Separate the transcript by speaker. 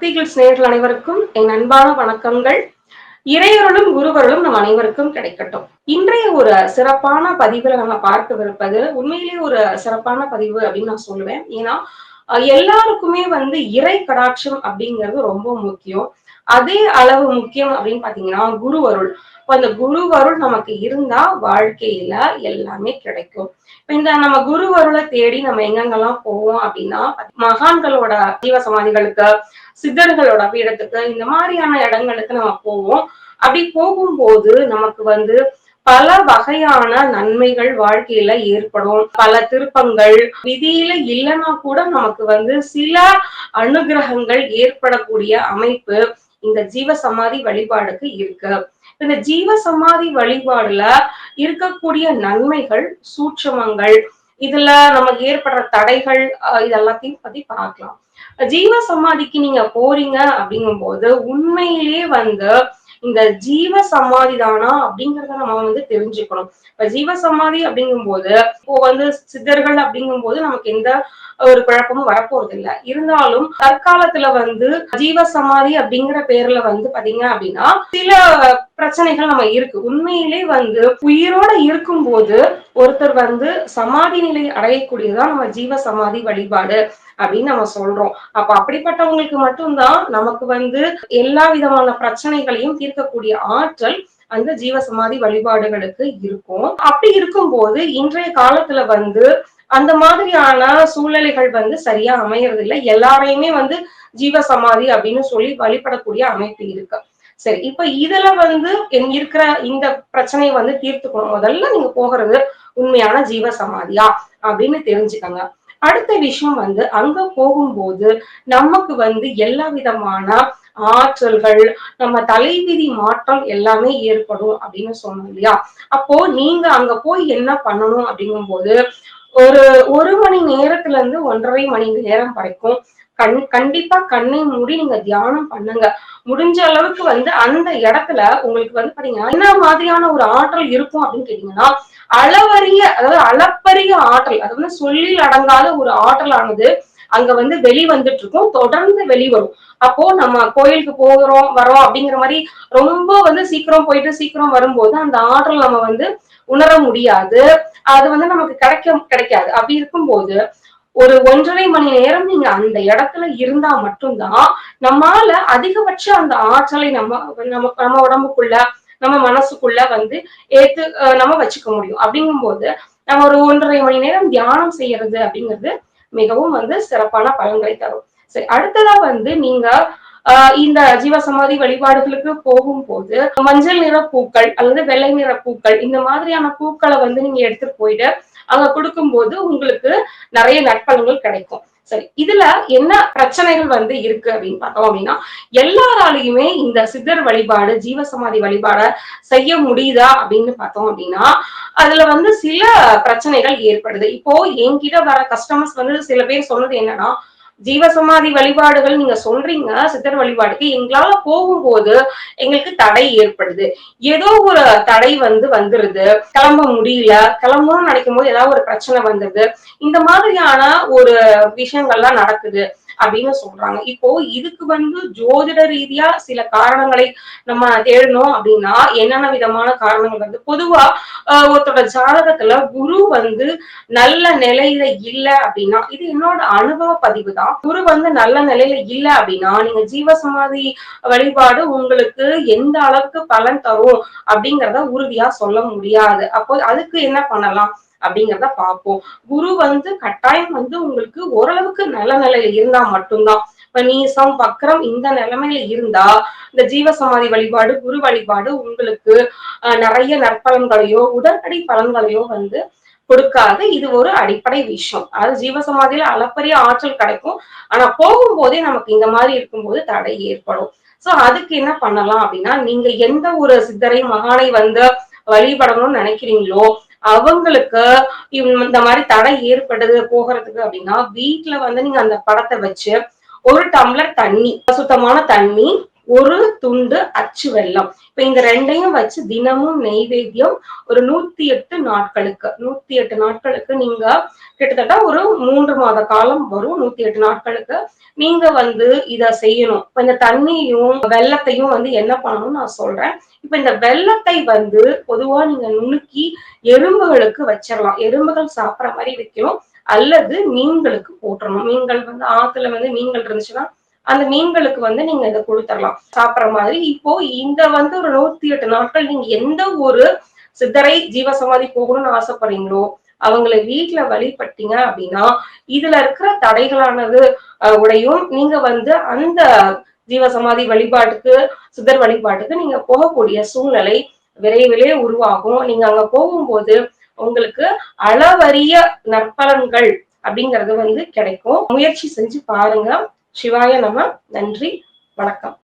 Speaker 1: பக்திகள் நேர்கள் அனைவருக்கும் என் அன்பான வணக்கங்கள். இறையருளும் குருவருளும் நம் அனைவருக்கும் கிடைக்கட்டும். இன்றைய ஒரு சிறப்பான பதிவுல நம்ம பார்க்கவிருப்பது உண்மையிலேயே ஒரு சிறப்பான பதிவு அப்படின்னு நான் சொல்லுவேன். ஏன்னா எல்லாருக்குமே வந்து இறை கடாட்சம் அப்படிங்கிறது ரொம்ப முக்கியம். அதே அளவு முக்கியம் அப்படின்னு பாத்தீங்கன்னா குருவருள். அந்த குருவருள் நமக்கு இருந்தா வாழ்க்கையில எல்லாமே கிடைக்கும். இந்த நம்ம குருவருளை தேடி நம்ம எங்கெங்கெல்லாம் போவோம் அப்படின்னா மகான்களோட ஜீவ சமாதிகளுக்கு சித்தர்களோட பீடத்துக்கு இந்த மாதிரியான இடங்களுக்கு நம்ம போவோம். அப்படி போகும்போது நமக்கு வந்து பல வகையான நன்மைகள் வாழ்க்கையில ஏற்படும். பல திருப்பங்கள் விதியில இல்லைன்னா கூட நமக்கு வந்து சில அனுகிரகங்கள் ஏற்படக்கூடிய அமைப்பு இந்த ஜீவ சமாதி வழிபாடுக்கு இருக்கு. இந்த ஜீவ சமாதி வழிபாடுல இருக்கக்கூடிய நன்மைகள் சூட்சமங்கள் இதுல நமக்கு ஏற்படுற தடைகள் இதெல்லாத்தையும் பத்தி பார்க்கலாம். ஜீவ சமாதிக்கு நீங்க போறீங்க அப்படிங்கும் போது உண்மையிலேயே வந்து இந்த ஜீவ சமாதி தானா அப்படிங்கறத நம்ம வந்து தெரிஞ்சுக்கணும். இப்ப ஜீவ சமாதி அப்படிங்கும் போது இப்போ வந்து சித்தர்கள் அப்படிங்கும் போது நமக்கு எந்த ஒரு குழப்பமும் வரப்போறது இல்ல இருந்தாலும் தற்காலத்துல வந்து ஜீவ சமாதி அப்படிங்கிற பேர்ல வந்து பாத்தீங்க அப்படின்னா சில பிரச்சனைகள் நம்ம இருக்கு. உண்மையிலே வந்து உயிரோட இருக்கும்போது ஒருத்தர் வந்து சமாதி நிலை அடையக்கூடியதுதான் நம்ம ஜீவ சமாதி வழிபாடு அப்படின்னு நம்ம சொல்றோம். அப்ப அப்படிப்பட்டவங்களுக்கு மட்டும்தான் நமக்கு வந்து எல்லா விதமான பிரச்சனைகளையும் தீர்க்கக்கூடிய ஆற்றல் அந்த ஜீவ சமாதி வழிபாடுகளுக்கு இருக்கும். அப்படி இருக்கும்போது இன்றைய காலத்துல வந்து அந்த மாதிரியான சூழ்நிலைகள் வந்து சரியா அமையறது இல்லை எல்லாரையுமே வந்து ஜீவ சமாதி அப்படின்னு சொல்லி வழிபடக்கூடிய அமைப்பு இருக்கு. சரி இப்ப இதுல வந்து இருக்கிற இந்த பிரச்சனையை வந்து தீர்த்துக்கணும். முதல்ல நீங்க போகிறது உண்மையான ஜீவ சமாதியா அப்படின்னு தெரிஞ்சுக்கங்க. அடுத்த விஷயம் வந்து அங்க போகும்போது நமக்கு வந்து எல்லா விதமான ஆற்றல்கள் நம்ம தலைவிதி மாற்றம் எல்லாமே ஏற்படும் அப்படின்னு சொன்னோம் இல்லையா? அப்போ நீங்க அங்க போய் என்ன பண்ணணும் அப்படிங்கும்போது ஒரு ஒரு மணி நேரத்துல இருந்து ஒன்றரை மணி நேரம் வரைக்கும் கண் கண்டிப்பா கண்ணை மூடி நீங்க தியானம் பண்ணுங்க. முடிஞ்ச அளவுக்கு வந்து அந்த இடத்துல உங்களுக்கு வந்து பாத்தீங்கன்னா என்ன மாதிரியான ஒரு ஆற்றல் இருக்கும் அப்படின்னு கேட்டீங்கன்னா அளவரிய அதாவது அளப்பரிய ஆற்றல் அது வந்து சொல்லில் அடங்காத ஒரு ஆற்றலானது அங்க வந்து வெளி வந்துட்டு இருக்கும் தொடர்ந்து வெளிவரும். அப்போ நம்ம கோயிலுக்கு போகிறோம் வரோம் அப்படிங்கிற மாதிரி ரொம்ப வந்து சீக்கிரம் போயிட்டு சீக்கிரம் வரும்போது அந்த ஆற்றல் நம்ம வந்து உணர முடியாது. அது வந்து நமக்கு கிடைக்க கிடைக்காது. அப்படி இருக்கும்போது ஒரு ஒன்றரை மணி நேரம் நீங்க அந்த இடத்துல இருந்தா மட்டும்தான் நம்மால அதிகபட்ச அந்த ஆற்றலை நம்ம நம்ம நம்ம உடம்புக்குள்ள நம்ம மனசுக்குள்ள வந்து ஏத்து நம்ம வச்சுக்க முடியும். அப்படிங்கும் போது நம்ம ஒரு ஒன்றரை மணி நேரம் தியானம் செய்யறது அப்படிங்கிறது மிகவும் வந்து சிறப்பான பலன்களை தரும். சரி அடுத்ததா வந்து நீங்க இந்த ஜீவசமாதி வழிபாடுகளுக்கு போகும்போது மஞ்சள் நிற பூக்கள் அல்லது வெள்ளை நிற பூக்கள் இந்த மாதிரியான பூக்களை வந்து நீங்க எடுத்துட்டு போயிட்டு அங்க கொடுக்கும்போது உங்களுக்கு நிறைய நற்பலன்கள் கிடைக்கும். சரி இதுல என்ன பிரச்சனைகள் வந்து இருக்கு அப்படின்னு பார்த்தோம் அப்படின்னா எல்லாராலையுமே இந்த சித்தர் வழிபாடு ஜீவசமாதி வழிபாட செய்ய முடியுதா அப்படின்னு பார்த்தோம் அப்படின்னா அதுல வந்து சில பிரச்சனைகள் ஏற்படுது. இப்போ என்கிட்ட வர கஸ்டமர்ஸ் வந்து சில பேர் சொன்னது என்னன்னா ஜீவசமாதி வழிபாடுகள் நீங்க சொல்றீங்க சித்தர் வழிபாடுக்கு எங்களால போகும்போது எங்களுக்கு தடை ஏற்படுது. ஏதோ ஒரு தடை வந்து வந்துருது. கிளம்ப முடியல. கிளம்பணும்னு நினைக்கும் போது ஏதாவது ஒரு பிரச்சனை வந்துருது. இந்த மாதிரியான ஒரு விஷயங்கள்லாம் நடக்குது. அப்படின்னு சொல்றாங்க. இப்போ இதுக்கு வந்து ஜோதிட ரீதியா சில காரணங்களை நம்ம தேடணும் அப்படின்னா என்னென்ன விதமான காரணங்கள் வந்து பொதுவா ஒருத்தரோட ஜாதகத்துல குரு வந்து நல்ல நிலையில இல்ல அப்படின்னா இது என்னோட அனுபவ பதிவு தான். குரு வந்து நல்ல நிலையில இல்ல அப்படின்னா நீங்க ஜீவசமாதி வழிபாடு உங்களுக்கு எந்த அளவுக்கு பலன் தரும் அப்படிங்கிறத உறுதியா சொல்ல முடியாது. அப்போ அதுக்கு என்ன பண்ணலாம்? அப்படிங்கிறத பார்ப்போம். குரு வந்து கட்டாயம் வந்து உங்களுக்கு ஓரளவுக்கு நல்ல நிலையில இருந்தா மட்டும்தான். இப்ப நீசம் வக்கரம் இந்த நிலைமையில இருந்தா இந்த ஜீவசமாதி வழிபாடு குரு வழிபாடு உங்களுக்கு நிறைய நற்பலன்களையோ உடனடி பலன்களையோ வந்து கொடுக்காது. இது ஒரு அடிப்படை விஷயம். அதாவது ஜீவசமாதியில அளப்பரிய ஆற்றல் கிடைக்கும். ஆனா போகும்போதே நமக்கு இந்த மாதிரி இருக்கும்போது தடை ஏற்படும். சோ அதுக்கு என்ன பண்ணலாம் அப்படின்னா நீங்க எந்த ஒரு சித்தரை மகானை வந்து வழிபடணும்னு நினைக்கிறீங்களோ அவங்களுக்கு இந்த மாதிரி தடை ஏற்படுது போகிறதுக்கு அப்படின்னா வீட்டுல வந்து நீங்க அந்த படத்தை வச்சு ஒரு டம்ளர் தண்ணி சுத்தமான தண்ணி ஒரு துண்டு அச்சு வெள்ளம் இப்ப இந்த ரெண்டையும் வச்சு தினமும் நெய்வேத்தியம் ஒரு நூத்தி எட்டு நாட்களுக்கு. நூத்தி எட்டு நாட்களுக்கு நீங்க கிட்டத்தட்ட ஒரு மூன்று மாத காலம் வரும் நூத்தி எட்டு நாட்களுக்கு. நீங்க வந்து இத செய்யணும். இப்ப இந்த தண்ணியும் வெள்ளத்தையும் வந்து என்ன பண்ணணும்னு நான் சொல்றேன். இப்ப இந்த வெள்ளத்தை வந்து பொதுவா நீங்க நுணுக்கி எறும்புகளுக்கு வச்சிடலாம். எறும்புகள் சாப்பிட்ற மாதிரி வைக்கணும். அல்லது மீன்களுக்கு போட்டுறணும். மீன்கள் வந்து ஆத்துல வந்து மீன்கள் இருந்துச்சுன்னா அந்த மீன்களுக்கு வந்து நீங்க இதை கொடுத்துடலாம் சாப்பிட்ற மாதிரி. இப்போ இந்த வந்து ஒரு நூத்தி எட்டு நாட்கள் நீங்க எந்த ஒரு சித்தரை ஜீவசமாதி போகணும்னு ஆசைப்படுறீங்களோ அவங்கள வீட்டுல வழிபட்டீங்க அப்படின்னா இதுல இருக்கிற தடைகளானது உடையும். நீங்க வந்து அந்த ஜீவசமாதி வழிபாட்டுக்கு சித்தர் வழிபாட்டுக்கு நீங்க போகக்கூடிய சூழ்நிலை விரைவிலே உருவாகும். நீங்க அங்க போகும்போது உங்களுக்கு அளவரிய நற்பலன்கள் அப்படிங்கிறது வந்து கிடைக்கும். முயற்சி செஞ்சு பாருங்க. சிவாய நம்ம நன்றி. வணக்கம்.